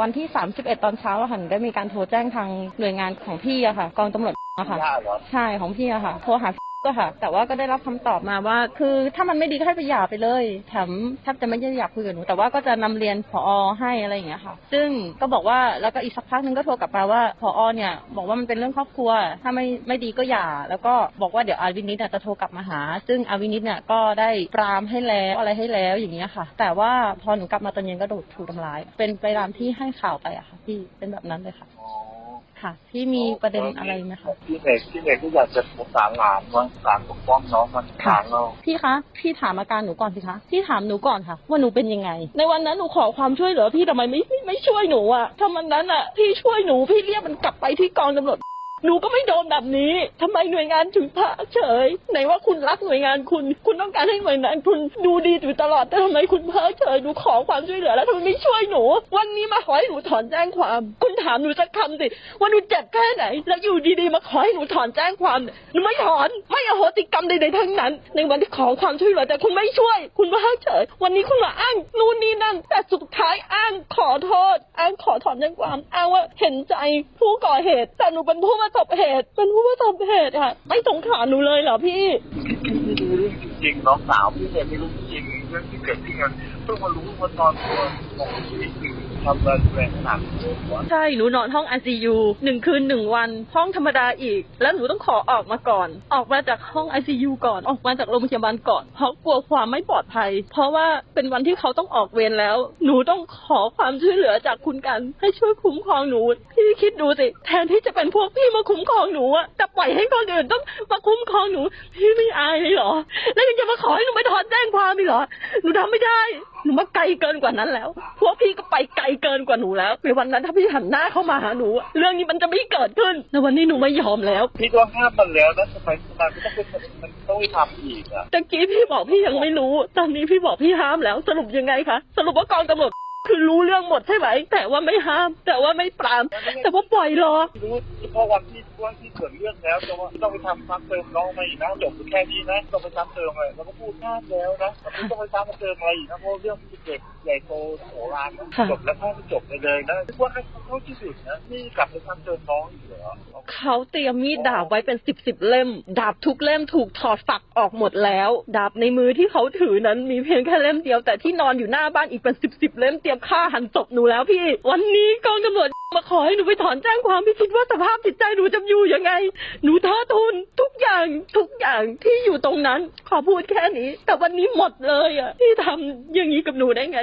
วันที่ 31 ตอนเช้าอะค่ะหนูได้มีการโทรแจ้งทางหน่วยงานของพี่อะค่ะ กองตำรวจอะค่ะย่าเหรอใช่ของพี่อะค่ะ โทรหา ก็ค่ะ แต่ว่าก็ได้รับคำตอบมาว่า คือถ้ามันไม่ดีก็ให้ไปหย่าไปเลยแถมแทบจะไม่ได้อยากคุยกับหนู แต่ว่าก็จะนำเรียนผอให้อะไรอย่างเงี้ยค่ะ ซึ่งก็บอกว่าแล้วก็อีกสักพักหนึงก็โทรกลับมาว่าผอเนี่ย บอกว่ามันเป็นเรื่องครอบครัว ถ้าไม่ไม่ดีก็หย่า แล้วก็บอกว่าเดี๋ยวอาวินิตเนี่ยจะโทรกลับมาหา ซึ่งอาวินิตเนี่ยก็ได้ปรามให้แล้วอะไรให้แล้วอย่างเงี้ยค่ะ แต่ว่าพอหนูกลับมาตอนเย็นก็โดนถูกทำร้าย เป็นไปตามที่ให้ข่าวไปอะค่ะพี่เป็นแบบนั้นเลยค่ะ ค่ะ พี่มีประเด็นอะไรไหมคะพี่เอกพี่เอกก็อยากจะสงสารหลานว่าหลานปกป้องน้องมันหลานเราพี่คะพี่ถามอาการหนูก่อนสิคะพี่ถามหนูก่อนค่ะ ว่าหนูเป็นยังไง ในวันนั้นหนูขอความช่วยเหลือพี่ทำไมไม่ไม่ไม่ช่วยหนูอะถ้ามันนั้นอะพี่ช่วยหนูพี่เรียกมันกลับไปที่กองตำรวจ หนูก็ไม่โดนแบบนี้ทำไมหน่วยงานถึงพาเฉย ไหนว่าคุณรักหน่วยงานคุณ คุณต้องการให้หน่วยงานคุณดูดีอยู่ตลอด แต่ทำไมคุณเพ้อเฉยหนูขอความช่วยเหลือแล้วทำไมไม่ช่วยหนู วันนี้มาขอให้หนูถอนแจ้งความ คุณถามหนูสักคำสิว่าหนูเจ็บแค่ไหน แล้วอยู่ดีๆมาขอให้หนูถอนแจ้งความ หนูไม่ถอน ไม่อโหสิกรรมใดๆทั้งนั้น ในวันที่ขอความช่วยเหลือแต่คุณไม่ช่วย คุณเพ้อเฉย วันนี้คุณมาอ้างนู่นนี่นั่น แต่สุดท้ายอ้างขอโทษ อ้างขอถอนแจ้งความอ้างว่าเห็นใจผู้ก่อเหตุ แต่หนูเป็นผู้ประสบเหตุ เป็นผู้ประสบเหตุค่ะ ไม่สงสารหนูเลยเหรอพี่พี่ดูเรื่องจริงน้องสาวพี่เนี่ยไม่รู้จริง เรื่องที่เกิดขึ้นกันเพิ่งมารู้ว่าตอนที่ว่าของชีวิตคือทำอะไรแรงขนาดนี้วะใช่หนูนอนห้อง ICU หนึ่งคืนหนึ่งวัน ห้องธรรมดาอีก แล้วหนูต้องขอออกมาก่อน ออกมาจากห้อง ICU ก่อนออกมาจากโรงพยาบาลก่อน เพราะกลัวความไม่ปลอดภัย เพราะว่าเป็นวันที่เขาต้องออกเวรแล้ว หนูต้องขอความช่วยเหลือจากคุณกัน ให้ช่วยคุ้มครองหนูพี่คิดดูสิแทนที่จะเป็นพวกพี่มาคุ้มครองหนูอะแต่ปล่อยให้คนอื่นต้องมาคุ้มครองหนูพี่ไม่อายเลยเหรอ แล้วยังจะมาขอให้หนูไปถอนแจ้งความอีกเหรอหนูทำไม่ได้ หนูมาไกลเกินกว่านั้นแล้ว พวกพี่ก็ไปไกลเกินกว่าหนูแล้วในวันนั้นถ้าพี่หันหน้าเข้ามาหาหนู เรื่องนี้มันจะไม่เกิดขึ้นในวันนี้หนูไม่ยอมแล้ว พี่ก็ห้ามมันแล้วนะทำไมทำไมมันต้องเป็นมันต้องไปทำอีกอะตะกี้พี่บอกพี่ยังไม่รู้ ตอนนี้พี่บอกพี่ห้ามแล้ว สรุปยังไงคะ สรุปว่ากองตำรวจ คือรู้เรื่องหมดใช่ไหมแต่ว่าไม่ห้าม แต่ว่าไม่ปราม แต่ว่าปล่อยรอรู้เฉพาะวันที่วันที่เกิดเรื่องแล้วแต่ว่าต้องไปทำซ้ำเติมน้องมาอีกนะจบแค่นี้นะต้องไปซ้ำเติมอะไรเราก็พูดห้ามแล้วนะแต่ไม่ต้องไปซ้ำเติมอะไรอีกนะเพราะเรื่องมันเด็กใหญ่โตโหฬารนะค่ะจบแล้วแค่จบไปเลยนะคิดว่าให้เขาที่สุดนะนี่กลับไปซ้ำเติมน้องอีกเหรอเขาเตรียมมีดดาบไว้เป็นสิบสิบเล่ม ดาบทุกเล่มถูกถอดฝักออกหมดแล้ว ดาบในมือที่เขาถือนั้นมีเพียงแค่เล่มเดียวแต่ที่นอนอยู่หน้าบ้านอีกเป็นสิบสิบเล่มเตรียมฆ่าหันศพหนูแล้วพี่ วันนี้กองตำรวจมาขอให้หนูไปถอนแจ้งความพี่คิดว่าสภาพจิตใจหนูจะอยู่ยังไง หนูท้าทุนทุกอย่างทุกอย่างที่อยู่ตรงนั้น ขอพูดแค่นี้ แต่วันนี้หมดเลยอะที่ทำอย่างนี้กับหนูได้ไง